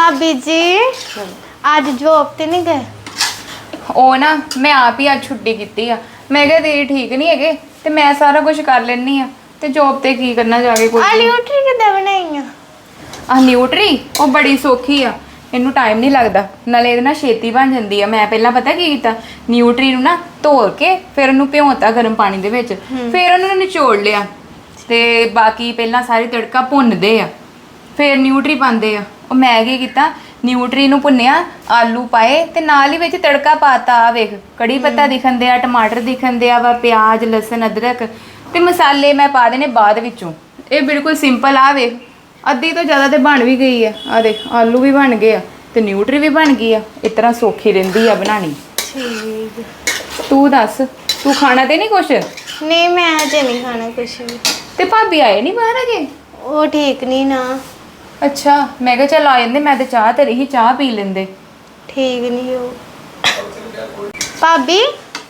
ਭਾਬੀ ਜੀ ਅੱਜ ਜੋਬ ਤੇ ਨਹੀਂ ਗਏ? ਉਹ ਨਾ ਮੈਂ ਆਪ ਹੀ ਅੱਜ ਛੁੱਟੀ ਕੀਤੀ ਆ। ਮੈਂ ਕਿਹਾ ਦੀਦੀ ਠੀਕ ਨਹੀਂ ਹੈਗੇ ਤੇ ਮੈਂ ਸਾਰਾ ਕੁਝ ਕਰ ਲੈਣੀ ਆ। ਤੇ ਜੋਬ ਤੇ ਕੀ ਕਰਨਾ ਜਾ ਕੇ ਕੋਈ ਆਲੀ ਉਠੀ ਕਿੱਦਾਂ ਬਣਾਈਆਂ ਆ? ਨਿਊਟਰੀ ਉਹ ਬੜੀ ਸੌਖੀ ਆ। ਇਹਨੂੰ ਟਾਈਮ ਨਹੀਂ ਲੱਗਦਾ। ਨਾਲੇ ਇਹਦੇ ਨਾਲ ਛੇਤੀ ਬਣ ਜਾਂਦੀ ਆ। ਮੈਂ ਪਹਿਲਾਂ ਪਤਾ ਕੀ ਕੀਤਾ? ਨਿਊਟਰੀ ਨੂੰ ਨਾ ਧੋ ਕੇ ਫਿਰ ਉਹਨੂੰ ਭਿਉਂਤਾ ਗਰਮ ਪਾਣੀ ਦੇ ਵਿੱਚ। ਫਿਰ ਉਹਨੂੰ ਨਿਚੋੜ ਲਿਆ। ਤੇ ਬਾਕੀ ਪਹਿਲਾਂ ਸਾਰੀ ਤੜਕਾ ਭੁੰਨਦੇ ਆ। ਫਿਰ ਨਿਊਟਰੀ ਪਾਉਂਦੇ ਆ। ਉਹ ਮੈਂ ਕੀ ਕੀਤਾ ਨਿਊਟਰੀ ਨੂੰ ਭੁੰਨਿਆ ਆਲੂ ਪਾਏ ਤੇ ਨਾਲ ਹੀ ਵਿੱਚ ਤੜਕਾ ਪਾਤਾ ਆ ਵੇਖ ਕੜੀ ਪੱਤਾ ਦਿਖਣ ਦਿਆ ਟਮਾਟਰ ਦਿਖਣ ਦਿਆ ਵਾ ਪਿਆਜ਼ ਲਸਣ ਅਦਰਕ ਤੇ ਮਸਾਲੇ ਮੈਂ ਪਾ ਦੇਣੇ ਬਾਅਦ ਵਿੱਚੋਂ। ਇਹ ਬਿਲਕੁਲ ਸਿੰਪਲ ਆ ਵੇਖ ਅੱਧੀ ਤੋਂ ਜ਼ਿਆਦਾ ਤੇ ਬਣ ਵੀ ਗਈ ਆ। ਆ ਦੇਖ ਆਲੂ ਵੀ ਬਣ ਗਏ ਆ ਤੇ ਨਿਊਟਰੀ ਵੀ ਬਣ ਗਈ ਆ। ਇਸ ਤਰ੍ਹਾਂ ਸੌਖੀ ਰਹਿੰਦੀ ਆ ਬਣਾਣੀ ਠੀਕ। ਤੂੰ ਦੱਸ ਤੂੰ ਖਾਣਾ ਤੇ ਨਹੀਂ ਕੁਛ? ਨਹੀਂ ਮੈਂ ਅਜੇ ਨਹੀਂ ਖਾਣਾ ਕੁਛ ਵੀ। ਤੇ ਭਾਬੀ ਆਏ ਨਹੀਂ ਬਾਹਰ ਅਜੇ? ਉਹ ਠੀਕ ਨਹੀਂ ਨਾ। ਅੱਛਾ ਮੈਂ ਕਿਹਾ ਚੱਲ ਆ ਜਾਂਦੇ ਮੈਂ ਤੇ ਚਾਹ ਤੇ ਰਹੀ ਚਾਹ ਪੀ ਲੈਂਦੇ। ਠੀਕ ਨਹੀਂ ਉਹ। ਭਾਬੀ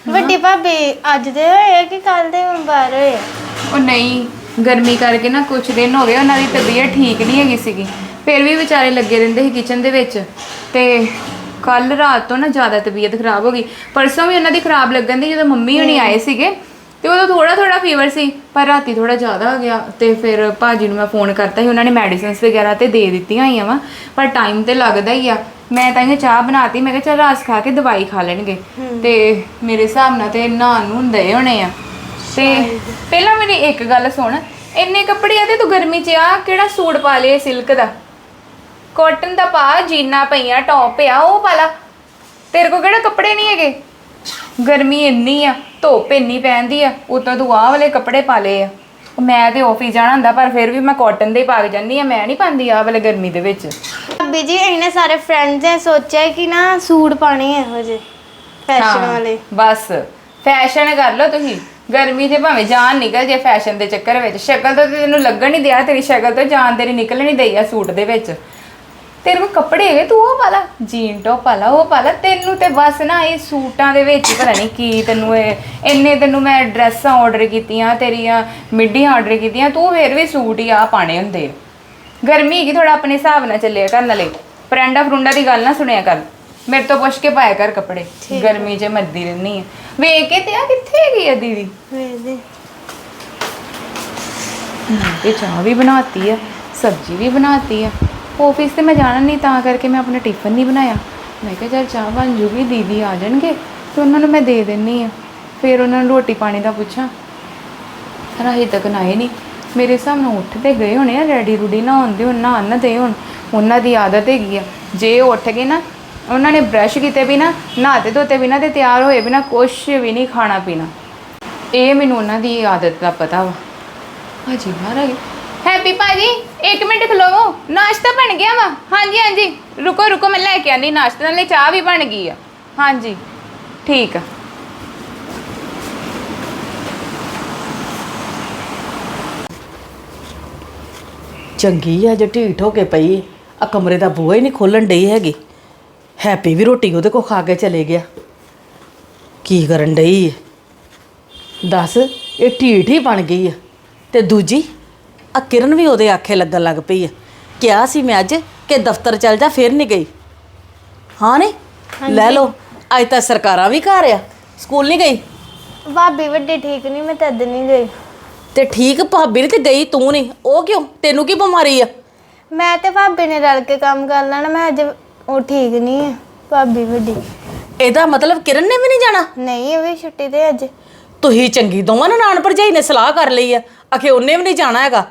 ਵੱਡੀ ਭਾਬੀ ਅੱਜ ਦੇ ਹੋਏ ਕਿ ਕੱਲ ਦੇ ਬਾਹਰ ਹੋਏ ਆ? ਉਹ ਨਹੀਂ ਗਰਮੀ ਕਰਕੇ ਨਾ ਕੁਝ ਦਿਨ ਹੋ ਗਏ ਉਹਨਾਂ ਦੀ ਤਬੀਅਤ ਠੀਕ ਨਹੀਂ ਹੈਗੀ ਸੀਗੀ। ਫਿਰ ਵੀ ਵਿਚਾਰੇ ਲੱਗੇ ਰਹਿੰਦੇ ਸੀ ਕਿਚਨ ਦੇ ਵਿੱਚ। ਤੇ ਕੱਲ ਰਾਤ ਤੋਂ ਨਾ ਜ਼ਿਆਦਾ ਤਬੀਅਤ ਖਰਾਬ ਹੋ ਗਈ। ਪਰਸੋਂ ਵੀ ਉਹਨਾਂ ਦੀ ਖਰਾਬ ਲੱਗਣ ਦੀ ਜਦੋਂ ਮੰਮੀ ਹੁਣੀ ਆਏ ਸੀਗੇ ਤੇ ਉਦੋਂ ਥੋੜਾ ਥੋੜਾ ਫੀਵਰ ਸੀ ਪਰ ਰਾਤੀ ਥੋੜਾ ਜ਼ਿਆਦਾ ਹੋ ਗਿਆ ਤੇ ਫਿਰ ਭਾਜੀ ਨੂੰ ਮੈਂ ਫੋਨ ਕਰਤਾ ਸੀ ਉਹਨਾਂ ਨੇ ਮੈਡੀਸਿਨਸ ਵਗੈਰਾ ਤੇ ਦੇ ਦਿੱਤੀਆਂ ਹੋਈਆਂ ਵਾ ਪਰ ਟਾਈਮ ਤੇ ਲੱਗਦਾ ਹੀ ਆ। ਮੈਂ ਤਾਂ ਇਹ ਚਾਹ ਬਣਾਤੀ ਮੈਂ ਕਿਹਾ ਚੱਲ ਰਾਸ ਖਾ ਕੇ ਦਵਾਈ ਖਾ ਲੈਣਗੇ। ਤੇ ਮੇਰੇ ਹਿਸਾਬ ਨਾਲ ਤੇ ਨਹਾਉਣ ਨੂੰ ਹੁੰਦੇ ਹੋਣੇ ਆ। ਤੇ ਪਹਿਲਾਂ ਮੇਰੀ ਇੱਕ ਗੱਲ ਸੁਣ ਇੰਨੇ ਕੱਪੜੇ ਆ ਤੇ ਤੂੰ ਗਰਮੀ 'ਚ ਆ ਕਿਹੜਾ ਸੂਟ ਪਾ ਲਿਆ ਸਿਲਕ ਦਾ? ਕਾਟਨ ਦਾ ਪਾ ਜੀਨਾ ਪਈਆਂ ਟੌਪ ਆ ਉਹ ਪਾ ਲਾ। ਤੇਰੇ ਕੋ ਕਿਹੜਾ ਕੱਪੜੇ ਨਹੀਂ ਹੈਗੇ? ਗਰਮੀ ਇੰਨੀ ਆ ਧੁੱਪ ਇੰਨੀ ਪੈਂਦੀ ਆ ਉਤੋਂ ਤੂੰ ਆਹ ਵਾਲੇ ਕੱਪੜੇ ਪਾ ਲਏ ਆ। ਮੈਂ ਤੇ ਆਫਿਸ ਜਾਣਾ ਹੁੰਦਾ ਪਰ ਫਿਰ ਵੀ ਮੈਂ ਕਾਟਨ ਦੇ ਹੀ ਪਾ ਕੇ ਜਾਂਦੀ ਆ ਮੈਂ ਨਹੀਂ ਪਾਉਂਦੀ ਆਹ ਵਾਲੇ ਗਰਮੀ ਦੇ ਵਿੱਚ। ਭਾਬੀ ਜੀ ਇਹਨੇ ਸਾਰੇ ਫਰੈਂਡਸ ਨੇ ਸੋਚਿਆ ਕਿ ਨਾ ਸੂਟ ਪਾਣੇ ਇਹੋ ਜਿਹੇ ਫੈਸ਼ਨ ਹਾਂ, ਵਾਲੇ। ਬਸ ਫੈਸ਼ਨ ਕਰ ਲਓ ਤੁਸੀਂ। ਗਰਮੀ 'ਚ ਭਾਵੇਂ ਜਾਨ ਨਿਕਲ ਜੇ ਫੈਸ਼ਨ ਦੇ ਚੱਕਰ ਵਿੱਚ ਸ਼ਕਲ ਤੋਂ ਤੇ ਤੈਨੂੰ ਲੱਗਣ ਨਹੀਂ ਦਿਆ ਤੇਰੀ ਸ਼ਕਲ ਤੋਂ ਜਾਨ ਤੇਰੀ ਨਿਕਲ ਨਹੀਂ ਦਈ ਆ ਸੂਟ ਦੇ ਵਿੱਚ। ਤੇਰੇ ਕੋਲ ਕੱਪੜੇ ਹੈਗੇ ਤੂੰ ਉਹ ਪਾ ਲਾ। ਜੀਨ ਟੌਪ ਪਾ ਲਾ ਉਹ ਪਾ ਲਾ। ਤੈਨੂੰ ਤੇ ਬਸ ਨਾ ਇਹ ਸੂਟਾਂ ਦੇ ਵਿੱਚ ਹੀ ਪਤਾ ਨਹੀਂ ਕੀ ਤੈਨੂੰ ਇਹ ਇੰਨੇ ਤੈਨੂੰ ਮੈਂ ਡਰੈਸਾਂ ਆਰਡਰ ਕੀਤੀਆਂ ਤੇਰੀਆਂ ਮਿੱਡੀਆਂ ਆਰਡਰ ਕੀਤੀਆਂ ਤੂੰ ਫੇਰ ਵੀ ਸੂਟ ਹੀ ਆ ਪਾਣੇ ਹੁੰਦੇ। ਗਰਮੀ ਹੈਗੀ ਥੋੜਾ ਆਪਣੇ ਹਿਸਾਬ ਨਾਲ ਚੱਲਿਆ ਕਰ ਨਾਲੇ। ਫਰੈਂਡਾ ਫਰੁੰਡਾ ਦੀ ਗੱਲ ਨਾ ਸੁਣਿਆ ਕਰ। ਮੇਰੇ ਤੋਂ ਪੁੱਛ ਕੇ ਪਾਇਆ ਕਰ ਕੱਪੜੇ। ਗਰਮੀ 'ਚ ਮਰਦੀ ਰਹਿੰਦੀ ਆ। ਵੇਖ ਕੇ ਤੇ ਆ ਕਿੱਥੇ ਹੈਗੀ ਆ ਦੀਦੀ? ਵੇਖਦੇ। ਮੈਂ ਤੇ ਚਾਹ ਵੀ ਬਣਾਤੀ ਆ ਸਬਜ਼ੀ ਵੀ ਬਣਾਤੀ ਆ। ਆਫਿਸ ਤੇ ਮੈਂ ਜਾਣਾ ਨਹੀਂ ਤਾਂ ਕਰਕੇ ਮੈਂ ਆਪਣਾ ਟਿਫਨ ਨਹੀਂ ਬਣਾਇਆ। ਮੈਂ ਕਿਹਾ, ਚੱਲ ਚਾਹ ਬਣ ਜੂਗੀ, ਦੀਦੀ ਆ ਜਾਣਗੇ। ਤੇ ਉਹਨਾਂ ਨੂੰ ਮੈਂ ਦੇ ਦਿੰਨੀ ਆ। ਫਿਰ ਉਹਨਾਂ ਨੂੰ ਰੋਟੀ ਪਾਣੀ ਦਾ ਪੁੱਛਾਂ। ਰਾਹੀ ਤੱਕ ਨਾਏ ਨਹੀਂ ਮੇਰੇ ਹਿਸਾਬ ਨਾਲ ਉੱਠ ਤੇ ਗਏ ਹੋਣੇ ਆ, ਰੈਡੀ ਰੂਡੀ ਨਾ ਹੁੰਦੇ ਹੁਣ ਨਾ ਨਾ ਦੇ ਹੁਣ। ਉਹਨਾਂ ਦੀ ਆਦਤ ਹੈਗੀ ਆ। ਜੇ ਉਹ ਉੱਠ ਗਏ ਨਾ, ਉਹਨਾਂ ਨੇ ਬ੍ਰਸ਼ ਕੀਤੇ ਬਿਨਾ ਨਹਾਤੇ ਧੋਤੇ ਬਿਨਾ ਤੇ ਤਿਆਰ ਹੋਏ ਬਿਨਾ, ਕੁਛ ਵੀ ਨਹੀਂ ਖਾਣਾ ਪੀਣਾ। ਇਹ ਮੈਨੂੰ ਉਹਨਾਂ ਦੀ ਆਦਤ ਦਾ ਪਤਾ ਵਾ। ਭਾਜੀ ਬਾਹਰ ਹੈਪੀ ਭਾਜੀ 1 ਮਿੰਟ ਖਲੋਵੋ। ਨਾਸ਼ਤਾ ਬਣ ਗਿਆ ਵਾ। ਹਾਂਜੀ ਹਾਂਜੀ। ਰੁਕੋ ਰੁਕੋ, ਮੈਂ ਲੈ ਕੇ ਆਂਦੀ ਨਾਸ਼ਤੇ ਨਾਲੇ ਚਾਹ ਵੀ ਬਣ ਗਈ ਆ। ਹਾਂਜੀ। ਠੀਕ ਆ। ਚੰਗੀ ਆ, ਜੇ ਢੀਠ ਹੋ ਕੇ ਪਈ ਆ ਕਮਰੇ ਦਾ ਬੂਹਾ ਹੀ ਨਹੀਂ ਖੋਲਣ ਡਈ ਹੈਗੀ। ਹੈਪੀ ਵੀ ਰੋਟੀ ਉਹਦੇ ਕੋ ਖਾ ਕੇ ਚਲੇ ਗਿਆ। ਕੀ ਕਰਨ ਡਈ ਏ? ਦੱਸ, ਇਹ ਢੀਠ ਹੀ ਬਣ ਗਈ ਆ। ਤੇ ਦੂਜੀ? ਆ ਕਿਰਨ ਵੀ ਉਹਦੇ ਆਖੇ ਲੱਗਣ ਲੱਗ ਪਈ ਆ। ਕਿਹਾ ਸੀ ਮੈਂ ਅੱਜ ਕਿ ਦਫ਼ਤਰ ਚੱਲ ਜਾ ਫਿਰ ਨਹੀਂ ਗਈ। ਹਾਂ ਨਹੀਂ? ਲੈ ਲਓ ਅੱਜ ਤਾਂ ਸਰਕਾਰਾਂ ਵੀ ਘਰ ਆ। ਸਕੂਲ ਨਹੀਂ ਗਈ? ਭਾਬੀ ਵੱਡੀ ਠੀਕ ਨਹੀਂ ਮੈਂ ਤਦ ਨਹੀਂ ਗਈ। ਤੇ ਠੀਕ ਭਾਬੀ ਨੇ ਤੇ ਗਈ ਤੂੰ ਨਹੀਂ ਉਹ ਕਿਉਂ? ਤੈਨੂੰ ਕੀ ਬਿਮਾਰੀ ਆ? ਮੈਂ ਤੇ ਭਾਬੀ ਨੇ ਰਲ ਕੇ ਕੰਮ ਕਰ ਲੈਣਾ ਮੈਂ ਅੱਜ ਉਹ ਠੀਕ ਨਹੀਂ ਹੈ ਭਾਬੀ ਵੱਡੀ। ਇਹਦਾ ਮਤਲਬ ਕਿਰਨ ਨੇ ਵੀ ਨਹੀਂ ਜਾਣਾ? ਨਹੀਂ ਇਹ ਵੀ ਛੁੱਟੀ ਤੇ ਅੱਜ। ਤੁਸੀਂ ਚੰਗੀ ਦੋਵਾਂ ਨੇ ਨਾਨ ਭਰਜਾਈ ਨੇ ਸਲਾਹ ਕਰ ਲਈ ਆ। ਆਖੇ ਉਹਨੇ ਵੀ ਨਹੀਂ ਜਾਣਾ ਹੈਗਾ।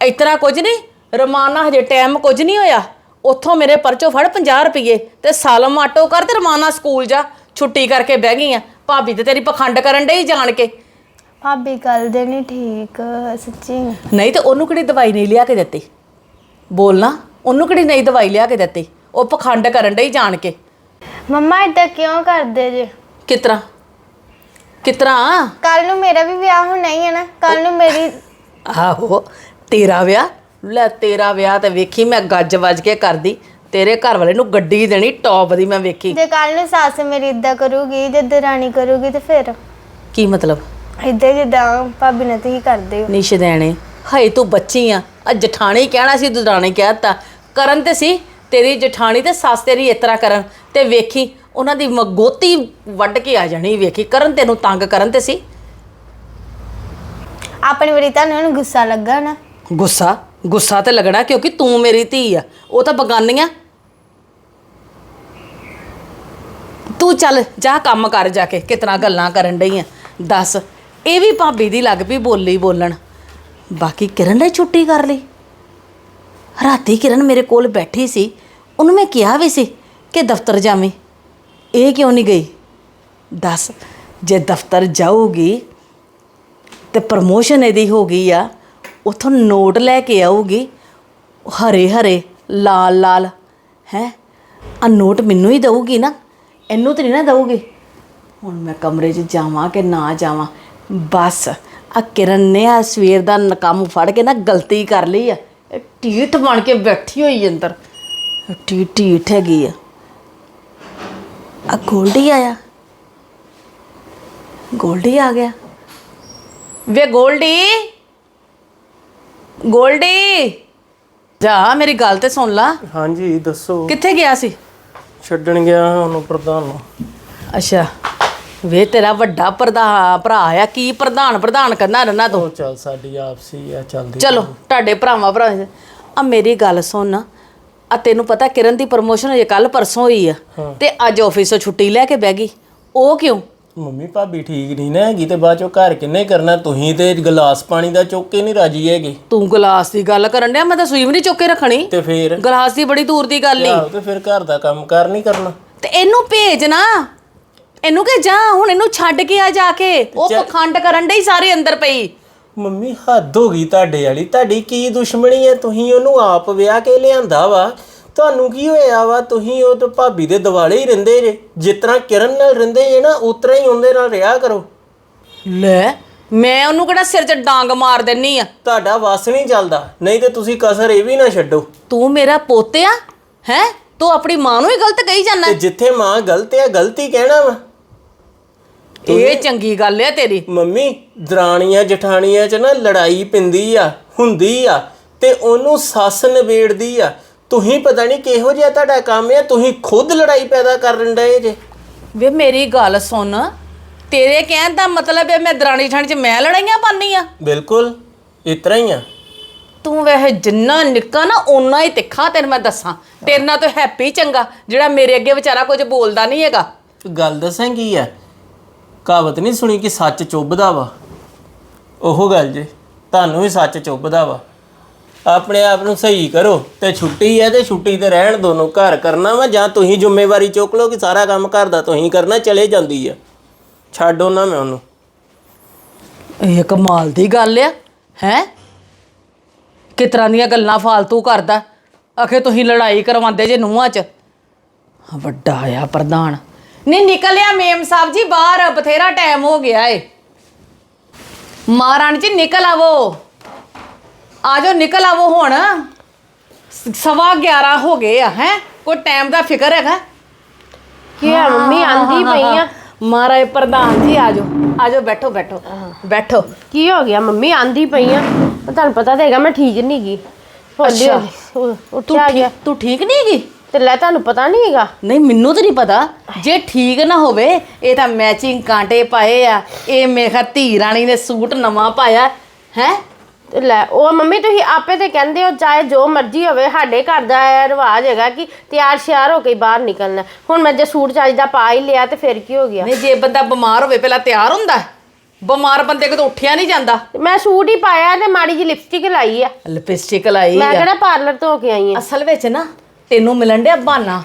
ਇਤਨਾ ਕੁਝ ਨਹੀਂ ਰਮਾਨਾ ਹਜੇ ਟਾਈਮ ਕੁਝ ਨਹੀਂ ਹੋਇਆ। ਉੱਥੋਂ ਮੇਰੇ ਪਰਚੋਂ ਫੜ 50 ਰੁਪਏ ਤੇ ਸਾਲਮ ਆਟੋ ਕਰ ਤੇ ਰਮਾਨਾ ਸਕੂਲ ਜਾ। ਛੁੱਟੀ ਕਰਕੇ ਬਹਿ ਗਈ ਆ। ਭਾਬੀ ਤੇ ਤੇਰੀ ਪਖੰਡ ਕਰਨ ਡਈ ਜਾਣ ਕੇ। ਭਾਬੀ ਕੱਲ ਦੇ ਨਹੀਂ ਠੀਕ ਸੱਚੀ। ਨਹੀਂ ਤੇ ਉਹਨੂੰ ਕਿਹੜੀ ਦਵਾਈ ਨਹੀਂ ਲਿਆ ਕੇ ਦਿੱਤੀ? ਬੋਲਣਾ ਉਹਨੂੰ ਕਿਹੜੀ ਨਹੀਂ ਦਵਾਈ ਲਿਆ ਕੇ ਦਿੱਤੀ? ਉਹ ਪਖੰਡ ਕਰਨ ਡਈ ਜਾਣ ਕੇ। ਮੰਮਾ ਏਦਾਂ ਕਿਉਂ ਕਰਦੇ ਜੇ? ਕਿਤਰਾ? ਕਿਤਰਾ? ਕੱਲ ਨੂੰ ਮੇਰਾ ਵੀ ਵਿਆਹ ਹੋਣਾ ਹੀ ਹੈ ਨਾ। ਕੱਲ ਨੂੰ ਮੇਰੀ ਆਹੋ। ਤੇਰਾ ਵਿਆਹ? ਲੈ ਤੇਰਾ ਵਿਆਹ ਤੇ ਵੇਖੀ ਮੈਂ ਗੱਜ ਵੱਜ ਕੇ ਕਰਦੀ। ਤੇਰੇ ਘਰ ਵਾਲੇ ਨੂੰ ਗੱਡੀ ਦੇਣੀ ਟੌਪ ਦੀ ਮੈਂ ਵੇਖੀ। ਜੇ ਕੱਲ ਨੂੰ ਸੱਸ ਮੇਰੀ ਇਦਾਂ ਕਰੂਗੀ ਜੇ ਦਰਾਣੀ ਕਰੂਗੀ ਤੇ ਫਿਰ? ਕੀ ਮਤਲਬ? ਇਦਾਂ ਜਿੱਦਾਂ ਭਾਬੀ ਨੇ ਤੁਸੀਂ ਕਰਦੇ ਹੋ। ਨਿਸ਼ ਦੇਣੇ। ਹਾਏ ਤੂੰ ਬੱਚੀ ਆ। ਆ ਜਠਾਣੀ ਕਹਿਣਾ ਸੀ ਦੁਰਾਣੀ ਕਹਿਤਾ ਕਰਨ ਤੇ ਸੀ ਤੇਰੀ ਜਠਾਣੀ ਤੇ ਸੱਸ ਤੇਰੀ ਇਸ ਤਰ੍ਹਾਂ ਕਰਨ। ਤੇ ਵੇਖੀ ਉਹਨਾਂ ਦੀ ਮਗੋਤੀ ਵੱਢ ਕੇ ਆ ਜਾਣੀ ਵੇਖੀ। ਕਰਨ ਤੈਨੂੰ ਤੰਗ ਕਰਨ ਤੇ ਸੀ। ਆਪਣੀ ਵਾਰੀ ਤੁਹਾਨੂੰ ਹੁਣ ਗੁੱਸਾ ਲੱਗਾ ਨਾ। ਗੁੱਸਾ ਗੁੱਸਾ ਤੇ ਲੱਗਣਾ ਕਿਉਂਕਿ ਤੂੰ ਮੇਰੀ ਧੀ ਆ, ਉਹ ਤਾਂ ਬਗਾਨੀਆਂ। ਤੂੰ ਚੱਲ, ਜਾ ਕੰਮ ਕਰ ਜਾ ਕੇ, ਕਿਤਨਾ ਗੱਲਾਂ ਕਰਨ ਡਈ ਆ। ਦੱਸ, ਇਹ ਵੀ ਭਾਬੀ ਦੀ ਲੱਗ ਪਈ ਬੋਲੀ ਬੋਲਣ। ਬਾਕੀ ਕਿਰਨ ਨੇ ਛੁੱਟੀ ਕਰ ਲਈ। ਰਾਤੀ ਕਿਰਨ ਮੇਰੇ ਕੋਲ ਬੈਠੀ ਸੀ, ਉਹਨੂੰ ਮੈਂ ਕਿਹਾ ਵੀ ਸੀ ਕਿ ਦਫ਼ਤਰ ਜਾਵੇਂ। ਇਹ ਕਿਉਂ ਨਹੀਂ ਗਈ? ਦੱਸ, ਜੇ ਦਫ਼ਤਰ ਜਾਊਗੀ ਤੇ ਪ੍ਰਮੋਸ਼ਨ ਇਹਦੀ ਹੋ ਗਈ ਆ ਉਥੋਂ ਨੋਟ ਲੈ ਕੇ ਆਊਗੀ। ਹਰੇ ਹਰੇ, ਲਾਲ ਲਾਲ, ਹੈ? ਆ ਨੋਟ ਮੈਨੂੰ ਹੀ ਦਊਗੀ ਨਾ। ਇਹਨੂੰ ਤੇ ਨਹੀਂ ਨਾ ਦਊਗੀ। ਹੁਣ ਮੈਂ ਕਮਰੇ 'ਚ ਜਾਵਾਂ ਕਿ ਨਾ ਜਾਵਾਂ? ਬਸ ਆ ਕਿਰਨ ਨੇ ਆ ਸਵੇਰ ਦਾ ਨਕਮ ਫੜ ਕੇ ਨਾ ਗਲਤੀ ਕਰ ਲਈ ਆ। ਇਹ ਢੀਠ ਬਣ ਕੇ ਬੈਠੀ ਹੋਈ ਅੰਦਰ। ਟੀ ਢੀਠ ਹੈਗੀ ਆ। ਆ ਗੋਲਡੀ ਆਇਆ। ਗੋਲਡੀ ਆ ਗਿਆ। ਵੇ ਗੋਲਡੀ! ਗੋਲਡੀ! ਜਾ ਮੇਰੀ ਗੱਲ ਤੇ ਸੁਣ ਲਾ। ਹਾਂਜੀ ਦੱਸੋ। ਕਿੱਥੇ ਗਿਆ ਸੀ? ਛੱਡਣ ਗਿਆ ਉਹਨੂੰ ਪ੍ਰਧਾਨ ਨੂੰ। ਅੱਛਾ। ਵੇ ਤੇਰਾ ਵੱਡਾ ਪ੍ਰਧਾਨ ਭਰਾ ਆ। ਕੀ ਪ੍ਰਧਾਨ ਪ੍ਰਧਾਨ ਕਰਨਾ ਰਹਿਣਾ ਤੂੰ? ਉਹ ਚੱਲ ਸਾਡੀ ਆਪਸੀ ਆ ਚੱਲਦੀ ਚਲੋ ਤੁਹਾਡੇ ਭਰਾਵਾਂ ਭਰਾ ਆ ਮੇਰੀ ਗੱਲ ਸੁਣ। ਆ ਤੈਨੂੰ ਪਤਾ ਕਿਰਨ ਦੀ ਪ੍ਰਮੋਸ਼ਨ ਹੋਈ ਕੱਲ ਪਰਸੋਂ ਹੋਈ ਆ। ਤੇ ਅੱਜ ਆਫਿਸ ਤੋਂ ਛੁੱਟੀ ਲੈ ਕੇ ਬਹਿ ਗਈ। ਉਹ ਕਿਉਂ? ਮੰਮੀ ਭਾਬੀ ਠੀਕ ਨਹੀਂ ਨਾ ਹੈਗੀ ਤੇ ਬਾਅਦ ਚੋਂ ਘਰ ਕਿੰਨੇ ਕਰਨਾ? ਤੁਸੀਂ ਤੇ ਗਲਾਸ ਪਾਣੀ ਦਾ ਚੁੱਕ ਕੇ ਨਹੀਂ ਰਾਜੀ ਹੈਗੇ। ਤੂੰ ਗਲਾਸ ਦੀ ਗੱਲ ਕਰਨ ਡਿਆ? ਮੈਂ ਤਾਂ ਸੂਈ ਵੀ ਨਹੀਂ ਚੁੱਕ ਕੇ ਰੱਖਣੀ। ਤੇ ਫੇਰ? ਗਲਾਸ ਦੀ ਬੜੀ ਦੂਰ ਦੀ ਗੱਲ ਈ। ਆਹੋ ਤੇ ਫਿਰ ਘਰ ਦਾ ਕੰਮ ਕਰ ਨਹੀਂ ਕਰਨਾ। ਤੇ ਇਹਨੂੰ ਭੇਜ ਨਾ। ਇਹਨੂੰ ਕਿ ਜਾ ਹੁਣ ਇਹਨੂੰ ਛੱਡ ਕੇ ਆ ਜਾ ਕੇ। ਉਹ ਪਖੰਡ ਕਰਨ ਡਈ ਸਾਰੇ ਅੰਦਰ ਪਈ। ਮੰਮੀ ਹੱਦ ਹੋ ਗਈ ਤੁਹਾਡੇ ਵਾਲੀ। ਤੁਹਾਡੀ ਕੀ ਦੁਸ਼ਮਣੀ ਹੈ? ਤੁਸੀਂ ਉਹਨੂੰ ਆਪ ਵਿਆਹ ਕੇ ਲਿਆਂਦਾ ਵਾ। ਤੁਹਾਨੂੰ ਕੀ ਹੋਇਆ ਵਾ? ਤੁਸੀਂ ਉਹ ਤੇ ਭਾਬੀ ਦੇ ਦਿਵਾਲੇ ਹੀ ਰਹਿੰਦੇ ਜੇ। ਜਿਸ ਤਰ੍ਹਾਂ ਕਿਰਨ ਨਾਲ ਰਹਿੰਦੇ ਜੇ ਨਾ ਉਤਰਾ ਹੀ ਉਹਦੇ ਨਾਲ ਰਿਹਾ ਕਰੋ। ਲੈ ਮੈਂ ਉਹਨੂੰ ਕਿਹੜਾ ਸਿਰ 'ਚ ਡਾਂਗ ਮਾਰ ਦੇਣੀ ਆ? ਤੁਹਾਡਾ ਵਸ ਨਹੀਂ ਚੱਲਦਾ। ਨਹੀਂ ਤੇ ਤੁਸੀਂ ਕਸਰ ਇਹ ਵੀ ਨਾ ਛੱਡੋ। ਤੂੰ ਮੇਰਾ ਪੋਤਿਆ ਹੈ? ਤੂੰ ਆਪਣੀ ਮਾਂ ਨੂੰ ਹੀ ਗਲਤ ਕਹੀ ਜਾਂਦਾ? ਤੇ ਜਿੱਥੇ ਮਾਂ ਗਲਤ ਹੈ ਗਲਤੀ ਕਹਿਣਾ ਵਾ। ਇਹ ਚੰਗੀ ਗੱਲ ਆ ਤੇਰੀ। ਮੰਮੀ ਦਰਾਣੀਆਂ ਜਠਾਣੀਆਂ 'ਚ ਨਾ ਲੜਾਈ ਪਿੰਦੀ ਆ ਹੁੰਦੀ ਆ ਤੇ ਉਹਨੂੰ ਸੱਸ ਨਿਬੇੜਦੀ ਆ। ਤੁਸੀਂ ਪਤਾ ਨਹੀਂ ਕਿਹੋ ਜਿਹਾ ਤੁਹਾਡਾ ਕੰਮ ਆ ਤੁਸੀਂ ਖੁਦ ਲੜਾਈ ਪੈਦਾ ਕਰਨ ਡਏ ਜੇ। ਵੇ ਮੇਰੀ ਗੱਲ ਸੁਣ ਤੇਰੇ ਕਹਿਣ ਦਾ ਮਤਲਬ ਹੈ ਮੈਂ ਦਰਾਣੀ ਠਾਣੀ 'ਚ ਮੈਂ ਲੜਾਈਆਂ ਪਾਨੀ ਆ ਬਿਲਕੁਲ ਇਤਰਾ ਹੀ ਆ। ਤੂੰ ਵੈਸੇ ਜਿੰਨਾ ਨਿੱਕਾ ਨਾ ਓਨਾ ਹੀ ਤਿੱਖਾ ਤੈਨੂੰ ਮੈਂ ਦੱਸਾਂ। ਤੇਰੇ ਨਾਲ ਤਾਂ ਹੈਪੀ ਚੰਗਾ ਜਿਹੜਾ ਮੇਰੇ ਅੱਗੇ ਵਿਚਾਰਾ ਕੁਝ ਬੋਲਦਾ ਨਹੀਂ ਹੈਗਾ। ਗੱਲ ਦੱਸਾਂ ਕੀ ਆ? ਕਹਾਵਤ ਨਹੀਂ ਸੁਣੀ ਕਿ ਸੱਚ ਚੁੱਭਦਾ ਵਾ? ਉਹ ਗੱਲ ਜੇ ਤੁਹਾਨੂੰ ਵੀ ਸੱਚ ਚੁੱਭਦਾ ਵਾ। ਆਪਣੇ ਆਪ ਨੂੰ ਸਹੀ ਕਰੋ ਤੇ ਛੁੱਟੀ ਹੈ ਤੇ ਛੁੱਟੀ ਤੇ ਰਹਿਣ ਦੋਨੋਂ ਘਰ ਕਰਨਾ ਵਾ, ਜਾਂ ਤੁਸੀਂ ਜ਼ਿੰਮੇਵਾਰੀ ਚੁੱਕ ਲਓ ਕਿ ਸਾਰਾ ਕੰਮ ਘਰ ਦਾ ਤੁਸੀਂ ਕਰਨਾ, ਚਲੇ ਜਾਂਦੀ ਆ। ਛੱਡੋ ਨਾ ਮੈਂ ਉਹਨੂੰ। ਇਹ ਕਮਾਲ ਦੀ ਗੱਲ ਆ, ਹੈ? ਕਿਸ ਤਰ੍ਹਾਂ ਦੀਆਂ ਗੱਲਾਂ ਫਾਲਤੂ ਕਰਦਾ? ਆਖੇ ਤੁਸੀਂ ਲੜਾਈ ਕਰਵਾਉਂਦੇ ਜੇ ਨੂੰਹਾਂ 'ਚ। ਵੱਡਾ ਆ ਪ੍ਰਧਾਨ। ਨਹੀਂ ਨਿਕਲਿਆ ਮੇਮ ਸਾਹਿਬ ਜੀ ਬਾਹਰ, ਬਥੇਰਾ ਟਾਈਮ ਹੋ ਗਿਆ ਏ। ਮਹਾਰਾਣੀ ਜੀ ਨਿਕਲ ਆਵੋ। ਆਜੋ ਨਿਕਲ ਆਵੋ ਹੁਣ। ਸ- ਸਵਾ 11 ਹੋ ਗਏ ਆ ਹੈ? ਕੋਈ ਟਾਈਮ ਦਾ ਫਿਕਰ ਹੈਗਾ? ਕੀ ਆ ਮੰਮੀ ਆਂਦੀ ਪਈ ਆ? ਮਹਾਰਾਜ ਪ੍ਰਧਾਨ ਜੀ ਆਜੋ। ਆਜੋ ਬੈਠੋ ਬੈਠੋ। ਬੈਠੋ। ਕੀ ਹੋ ਗਿਆ ਮੰਮੀ ਆਂਦੀ ਪਈ ਆ? ਤੁਹਾਨੂੰ ਪਤਾ ਤਾਂ ਹੈਗਾ ਮੈਂ ਠੀਕ ਨਹੀਂ ਗਈ ਹੌਲੀ ਅੱਛਾ। ਹੌਲੀ ਤੂੰ ਉੱਠਿਆ ਗਿਆ। ਠੀਕ ਤੂੰ ਠੀਕ ਨਹੀਂ ਹੈਗੀ ਤੇ ਲੈ ਤੁਹਾਨੂੰ ਪਤਾ ਨਹੀਂ ਹੈਗਾ। ਨਹੀਂ ਮੈਨੂੰ ਤਾਂ ਨਹੀਂ ਪਤਾ। ਜੇ ਠੀਕ ਨਾ ਹੋਵੇ ਇਹ ਤਾਂ ਮੈਚਿੰਗ ਕਾਂਟੇ ਪਾਏ ਆ। ਇਹ ਮੇਖਾ ਧੀ ਰਾਣੀ ਨੇ ਸੂਟ ਨਵਾਂ ਪਾਇਆ ਹੈ? ਲੈ ਉਹ ਮੰਮੀ ਤੁਸੀਂ ਆਪੇ ਤੇ ਕਹਿੰਦੇ ਹੋ ਚਾਹੇ ਜੋ ਮਰਜ਼ੀ ਹੋਵੇ ਸਾਡੇ ਘਰ ਦਾ ਇਹ ਰਿਵਾਜ ਹੈਗਾ ਕਿ ਤਿਆਰ ਸ਼ਿਆਰ ਹੋ ਕੇ ਹੀ ਬਾਹਰ ਨਿਕਲਣਾ ਹੁਣ ਮੈਂ ਜੇ ਸੂਟ ਚਾਹੀਦਾ ਪਾ ਹੀ ਲਿਆ ਤੇ ਫਿਰ ਕੀ ਹੋ ਗਿਆ? ਨਹੀਂ ਜੇ ਬੰਦਾ ਬਿਮਾਰ ਹੋਵੇ ਪਹਿਲਾਂ ਤਿਆਰ ਹੁੰਦਾ ਹੈ। ਬਿਮਾਰ ਬੰਦੇ ਕੋਲ ਤਾਂ ਉੱਠਿਆ ਨਹੀਂ ਜਾਂਦਾ। ਮੈਂ ਸੂਟ ਹੀ ਪਾਇਆ ਤੇ ਮਾੜੀ ਜੀ ਲਿਪਸਟਿਕ ਲਾਈ ਆ। ਲਿਪਸਟਿਕ ਲਾਈ ਮੈਂ ਆ ਕਿਹੜਾ ਪਾਰਲਰ ਤੋਂ ਹੋ ਕੇ ਆਈ ਆ। ਅਸਲ ਵਿੱਚ ਨਾ ਤੈਨੂੰ ਮਿਲਣ ਡਿਆ ਬਹਾਨਾ।